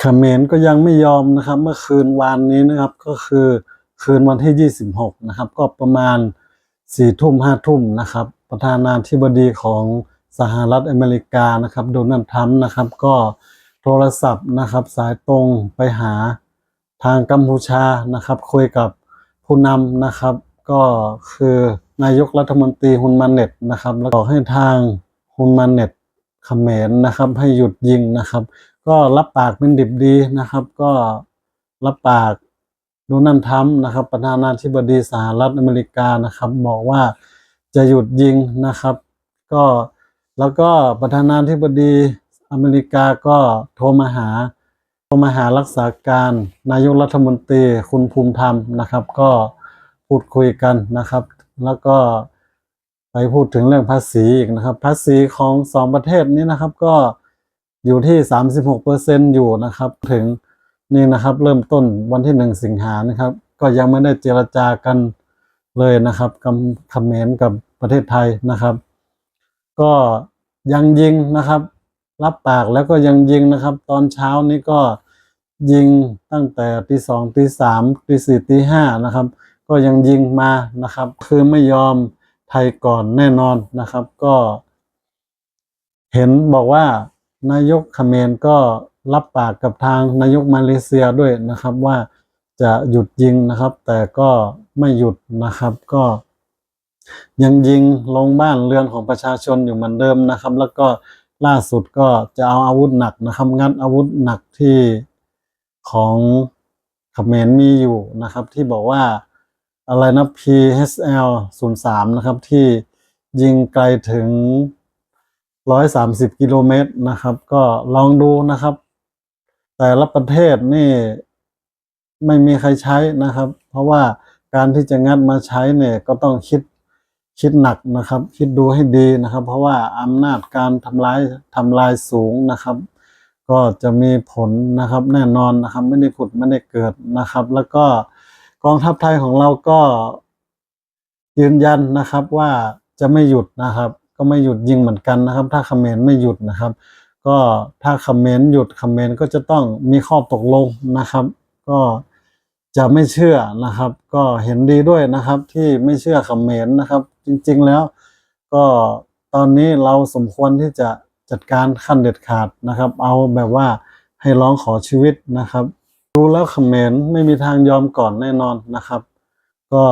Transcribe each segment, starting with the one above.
เขมรก็ยังไม่ยอมนะครับ เมื่อคืนวานนี้นะครับ ก็คือคืนวันที่ 26 นะครับ ก็ประมาณสี่ทุ่มห้าทุ่มนะครับ ประธานาธิบดีของสหรัฐอเมริกานะครับโดนัลด์ทรัมป์นะครับ ก็โทรศัพท์นะครับ สายตรงไปหาทางกัมพูชานะครับ คุยกับผู้นำนะครับ ก็คือนายกรัฐมนตรีฮุนมาเน็ตนะครับ แล้วก็ให้ทางฮุนมาเน็ตเขมรนะครับ ให้หยุดยิงนะครับ ก็รับปากเป็นดิบดีนะครับ ก็รับปากโดนัลด์ทรัมป์นะครับ ประธานาธิบดีสหรัฐอเมริกานะครับ บอกว่าจะหยุดยิงนะครับ ก็แล้วก็ประธานาธิบดีอเมริกาก็โทรมาหาโทรมาหารักษาการนายกรัฐมนตรีคุณภูมิธรรมนะครับ ก็พูดคุยกันนะครับ แล้วก็ไปพูดถึงเรื่องภาษีอีกนะครับ ภาษีของสองประเทศนี้นะครับก็ อยู่ที่ 36%อยู่นะครับ ถึงนี่นะครับ เริ่มต้นวันที่หนึ่งสิงหานะครับ ก็ยังไม่ได้เจรจากันเลยนะครับกับเขมรกับประเทศไทยนะครับ ก็ยังยิงนะครับ รับปากแล้วก็ยังยิงนะครับ ตอนเช้านี้ก็ยิงตั้งแต่ตีสองตีสามตีสี่ตีห้านะครับ ก็ยังยิงมานะครับ คือไม่ยอมไทยก่อนแน่นอนนะครับ ก็ เห็นบอกว่า นายกเขมรก็รับปากกับทางนายกมาเลเซียด้วยนะครับว่าจะหยุดยิงนะครับ แต่ก็ไม่หยุดนะครับก็ ยังยิงลงบ้านเรือนของประชาชนอยู่เหมือนเดิมนะครับ แล้วก็ล่าสุดก็จะเอาอาวุธหนักนะครับงัดอาวุธหนักที่ของเขมรมีอยู่นะครับ ที่บอกว่าอะไรนะ PHL 03 นะครับ ที่ยิงไกลถึง 130กิโลเมตรนะครับ ก็ลองดูนะครับ แต่ละประเทศนี่ไม่มีใครใช้นะครับ เพราะว่าการที่จะงัดมาใช้เนี่ยก็ต้องคิดคิดหนักนะครับ คิดดูให้ดีนะครับ เพราะว่าอำนาจการทำลายทำลายสูงนะครับ ก็จะมีผลนะครับแน่นอนนะครับ ไม่ได้ผุดไม่ได้เกิดนะครับ แล้วก็กองทัพไทยของเราก็ยืนยันนะครับว่าจะไม่หยุดนะครับ ก็ไม่หยุดยิงเหมือนกันนะครับ ถ้าคอมเขมรไม่หยุดนะครับ ก็ถ้าคอมเขมรหยุดคอมเขมรก็จะต้องมีข้อตกลงนะครับ ก็จะไม่เชื่อนะครับ ก็เห็นดีด้วยนะครับที่ไม่เชื่อเขมรนต์นะครับ จริงๆแล้วก็ตอนนี้เราสมควรที่จะจัดการขั้นเด็ดขาดนะครับ เอาแบบว่าให้ร้องขอชีวิตนะครับดูแล้วคอมเขมรไม่มีทางยอมก่อนแน่นอนนะครับ ก็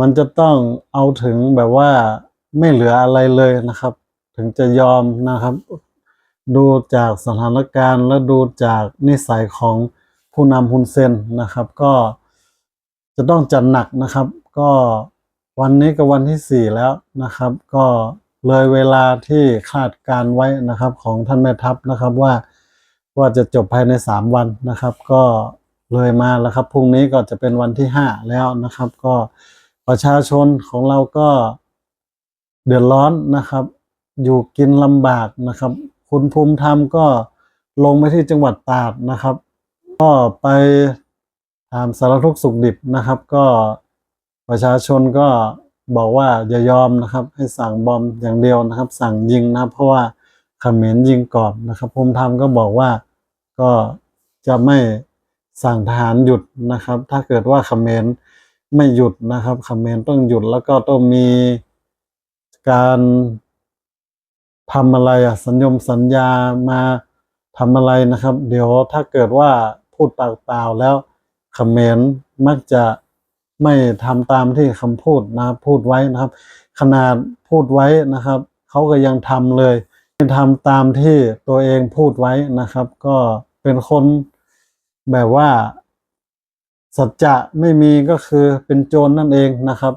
มันจะต้องเอาถึงแบบว่า ไม่เหลืออะไรเลยนะครับ ถึงจะยอมนะครับ ดูจากสถานการณ์และดูจากนิสัยของผู้นำฮุนเซนนะครับ ก็จะต้องจัดหนักนะครับ ก็วันนี้ก็วันที่สี่แล้วนะครับ ก็เลยเวลาที่คาดการไว้นะครับ ของท่านแม่ทัพนะครับว่าว่าจะจบภายในสามวันนะครับ ก็เลยมาแล้วครับพรุ่งนี้ก็จะเป็นวันที่ห้าแล้วนะครับ ก็ประชาชนของเราก็ เดือดร้อนนะครับ อยู่กินลำบากนะครับ คุณภูมิธรรมก็ลงไปที่จังหวัดตราดนะครับ ก็ไปถามสารทุกข์สุขดิบนะครับ ก็ประชาชนก็บอกว่าอย่ายอมนะครับ ให้สั่งบอมอย่างเดียวนะครับ สั่งยิงนะครับ เพราะว่าเขมรยิงก่อนนะครับภูมิธรรมก็บอกว่าก็จะไม่สั่งทหารหยุดนะครับ ถ้าเกิดว่าเขมรไม่หยุดนะครับเขมรต้องหยุดแล้วก็ต้องมี การทำอะไรอะสัญญมสัญญามาทำอะไรนะครับ เดี๋ยวถ้าเกิดว่าพูดปากเปล่าแล้วเขมรมักจะไม่ทำตามที่คำพูดนะพูดไว้นะครับ ขนาดพูดไว้นะครับเขาก็ยังทำเลยไม่ทำตามที่ตัวเองพูดไว้นะครับ ก็เป็นคนแบบว่าสัจจะไม่มีก็คือเป็นโจรนั่นเองนะครับ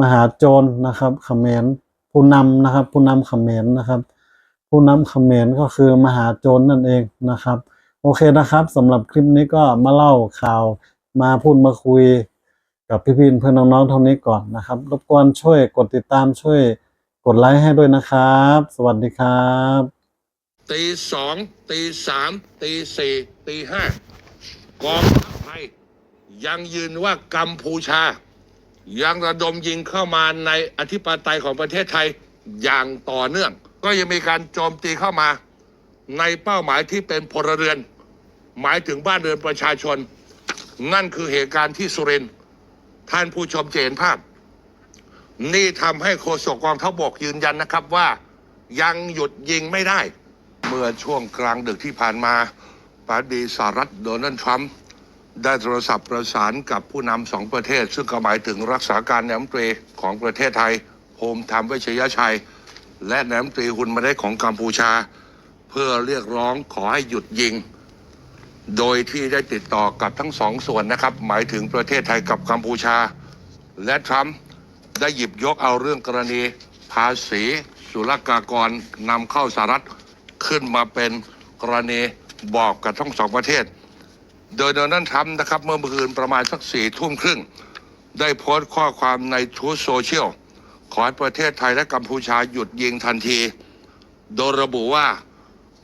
มหาโจรนะครับเขมรผู้นำนะครับ ผู้นำเขมรนะครับ ผู้นำเขมรก็คือมหาโจรนั่นเองนะครับ โอเคนะครับสำหรับคลิปนี้ก็มาเล่าข่าวมาพูดมาคุยกับพี่ๆเพื่อนน้องๆเท่านี้ก่อนนะครับ รบกวนช่วยกดติดตามช่วยกดไลค์ให้ด้วยนะครับ สวัสดีครับตีสองตีสามตีสี่ตีห้ากองทัพไทยยังยืนว่ากัมพูชา ยังระดมยิงเข้ามาในอธิปไตยของประเทศไทยอย่างต่อเนื่อง ก็ยังมีการโจมตีเข้ามาในเป้าหมายที่เป็นพลเรือน หมายถึงบ้านเรือนประชาชน นั่นคือเหตุการณ์ที่สุรินทร์ท่านผู้ชมจะเห็นภาพ นี่ทำให้โฆษกกองทัพบกยืนยันนะครับว่า ยังหยุดยิงไม่ได้ เมื่อช่วงกลางดึกที่ผ่านมาปาดีสหรัฐโดนัลด์ทรัมป์ ได้โทรศัพท์ประสานกับผู้นำสองประเทศ ซึ่งก็หมายถึงรักษาการนายมตรีของประเทศไทยภูมิธรรมเวชยชัย และนายมตรีฮุนมาได้ของกัมพูชา เพื่อเรียกร้องขอให้หยุดยิง โดยที่ได้ติดต่อกับทั้งสองส่วนนะครับ หมายถึงประเทศไทยกับกัมพูชา และทรัมป์ได้หยิบยกเอาเรื่องกรณี ภาษีศุลกากรนำเข้าสหรัฐขึ้นมาเป็นกรณีบอกกับทั้งสองประเทศ โดยโดนัลด์ทรัมป์นะครับ เมื่อเมื่อคืนประมาณสักสี่ทุ่มครึ่ง ได้โพสต์ข้อความในทูตโซเชียล ขอให้ประเทศไทยและกัมพูชาหยุดยิงทันที โดยระบุว่า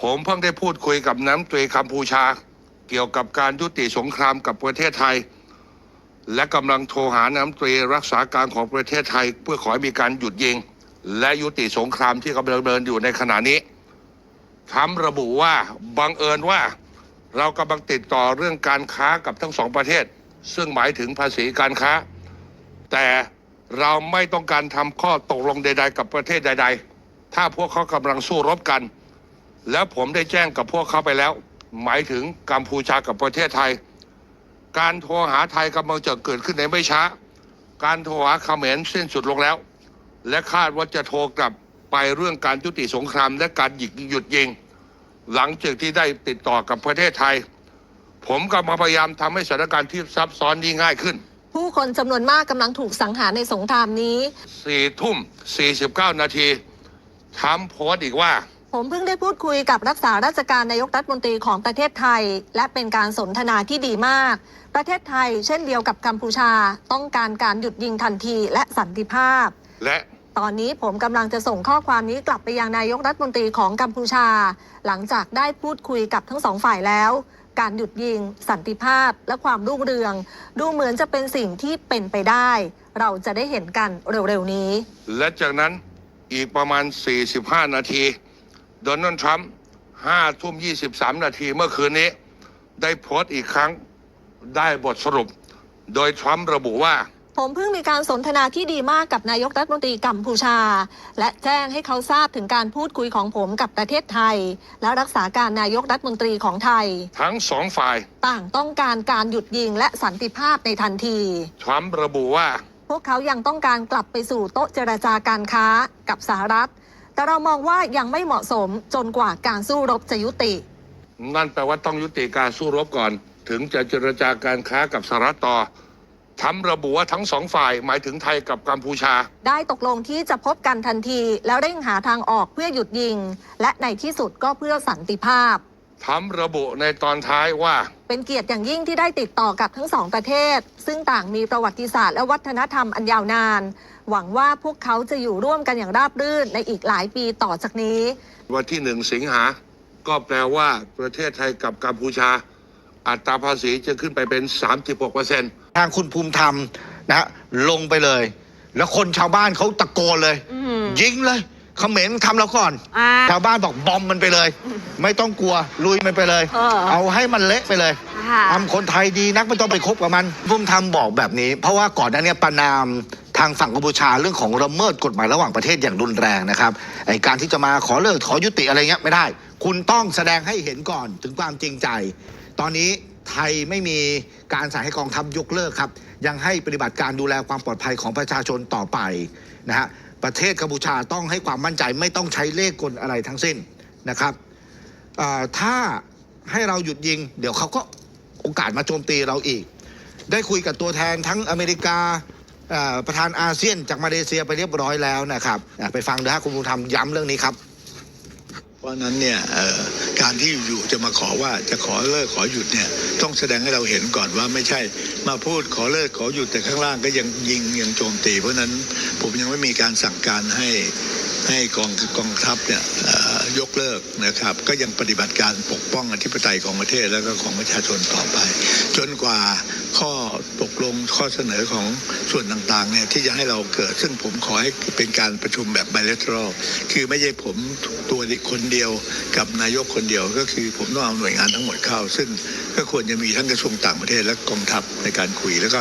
ผมเพิ่งได้พูดคุยกับน้ำตรีกัมพูชา เกี่ยวกับการยุติสงครามกับประเทศไทย และกำลังโทรหาน้ำตรีรักษาการของประเทศไทย เพื่อขอให้มีการหยุดยิง และยุติสงครามที่กำลังดำเนินอยู่ในขณะนี้ทรัมป์ระบุว่าบังเอิญว่า เรากำลังติดต่อเรื่องการค้ากับทั้งสองประเทศ ซึ่งหมายถึงภาษีการค้า แต่เราไม่ต้องการทำข้อตกลงใด ๆ กับประเทศใด ๆ ถ้าพวกเขากำลังสู้รบกัน แล้วผมได้แจ้งกับพวกเขาไปแล้ว หมายถึงกัมพูชากับประเทศไทย การโทรหาไทยกำลังจะเกิดขึ้นในไม่ช้า การโทรหาเขมรสิ้นสุดลงแล้ว และคาดว่าจะโทรกลับไปเรื่องการยุติสงครามและการหยุดหยุดยิง หลังจากที่ได้ติดต่อกับประเทศไทย ผมก็มาพยายามทำให้สถานการณ์ที่ซับซ้อนนี้ง่ายขึ้น ผู้คนจำนวนมากกำลังถูกสังหารในสงครามนี้สี่ทุ่มสี่สิบเก้านาทีทรัมป์โพสต์อีกว่า ผมเพิ่งได้พูดคุยกับรักษาราชการนายกรัฐมนตรีของประเทศไทย และเป็นการสนทนาที่ดีมาก ประเทศไทยเช่นเดียวกับกัมพูชา ต้องการการหยุดยิงทันทีและสันติภาพ และ ตอนนี้ผมกำลังจะส่งข้อความนี้กลับไปยังนายกรัฐมนตรีของกัมพูชา หลังจากได้พูดคุยกับทั้งสองฝ่ายแล้ว การหยุดยิง สันติภาพและความรุ่งเรือง ดูเหมือนจะเป็นสิ่งที่เป็นไปได้ เราจะได้เห็นกันเร็วๆนี้ และจากนั้นอีกประมาณ 45 นาทีโดนัลด์ทรัมป์5ทุ่ม 23 นาทีเมื่อคืนนี้ ได้โพสต์อีกครั้งได้บทสรุป โดยทรัมป์ระบุว่า ผมเพิ่งมีการสนทนาที่ดีมากกับนายกรัฐมนตรีกัมพูชา และแจ้งให้เขาทราบถึงการพูดคุยของผมกับประเทศไทย และรักษาการนายกรัฐมนตรีของไทย ทั้งสองฝ่ายต่างต้องการการหยุดยิงและสันติภาพในทันทีทรัมป์ระบุว่า พวกเขายังต้องการกลับไปสู่โต๊ะเจรจาการค้ากับสหรัฐ แต่เรามองว่ายังไม่เหมาะสมจนกว่าการสู้รบจะยุติ นั่นแปลว่าต้องยุติการสู้รบก่อน ถึงจะเจรจาการค้ากับสหรัฐต่อ ทรัมป์ระบุว่าทั้งสองฝ่ายหมายถึงไทยกับกัมพูชา ได้ตกลงที่จะพบกันทันที แล้วเร่งหาทางออกเพื่อหยุดยิง และในที่สุดก็เพื่อสันติภาพทรัมป์ระบุในตอนท้ายว่า เป็นเกียรติอย่างยิ่งที่ได้ติดต่อกับทั้งสองประเทศ ซึ่งต่างมีประวัติศาสตร์และวัฒนธรรมอันยาวนาน หวังว่าพวกเขาจะอยู่ร่วมกันอย่างราบรื่นในอีกหลายปีต่อจากนี้ วันที่หนึ่งสิงหา ก็แปลว่าประเทศไทยกับกัมพูชา อัตราภาษีจะขึ้นไปเป็น 36เปอร์เซ็นต์ทางคุณภูมิธรรมนะฮะลงไปเลย แล้วคนชาวบ้านเขาตะโกนเลยยิงเลยเขมรทำเราก่อน อ่า ชาวบ้านบอกบอมมันไปเลย ไม่ต้องกลัวลุยมันไปเลย เออเอาให้มันเละไปเลยค่ะ ทำคนไทยดีนักไม่ต้องไปคบกับมันภูมิธรรมบอกแบบนี้ เพราะว่าก่อนหน้านี้ประนามทางฝั่งกัมพูชาเรื่องของละเมิดกฎหมายระหว่างประเทศอย่างรุนแรงนะครับไอการที่จะมาขอเลิกขอยุติอะไรเงี้ยไม่ได้ คุณต้องแสดงให้เห็นก่อนถึงความจริงใจ ตอนนี้ไทยไม่มีการสั่งให้กองทัพยกเลิกครับ ยังให้ปฏิบัติการดูแลความปลอดภัยของประชาชนต่อไปนะฮะประเทศกัมพูชาต้องให้ความมั่นใจไม่ต้องใช้เลขกลอะไรทั้งสิ้นนะครับถ้าให้เราหยุดยิง เดี๋ยวเขาก็โอกาสมาโจมตีเราอีก ได้คุยกับตัวแทนทั้งอเมริกาประธานอาเซียนจากมาเลเซียไปเรียบร้อยแล้วนะครับ ไปฟังนะฮะคุณภูมิธรรมย้ำเรื่องนี้ครับ เพราะนั้นเนี่ยการที่อยู่จะมาขอว่าจะขอเลิกขอหยุดเนี่ยต้องแสดงให้เราเห็นก่อนว่าไม่ใช่ มาพูดขอเลิกขอหยุดแต่ข้างล่างก็ยังยิงยังโจมตี เพราะนั้นผมยังไม่มีการสั่งการให้ให้กองกองทัพเนี่ย ยกเลิกนะครับ ก็ยังปฏิบัติการปกป้องอธิปไตยของประเทศแล้วก็ของประชาชนต่อไป จนกว่าข้อตกลงข้อเสนอของส่วนต่างๆเนี่ยที่จะให้เราเกิด ซึ่งผมขอให้เป็นการประชุมแบบ bilateral คือไม่ใช่ผมตัวคนเดียวกับนายกคนเดียวก็คือผมต้องเอาหน่วยงานทั้งหมดเข้า ซึ่งก็ควรจะมีทั้งกระทรวงต่างประเทศและกองทัพในการคุยแล้วก็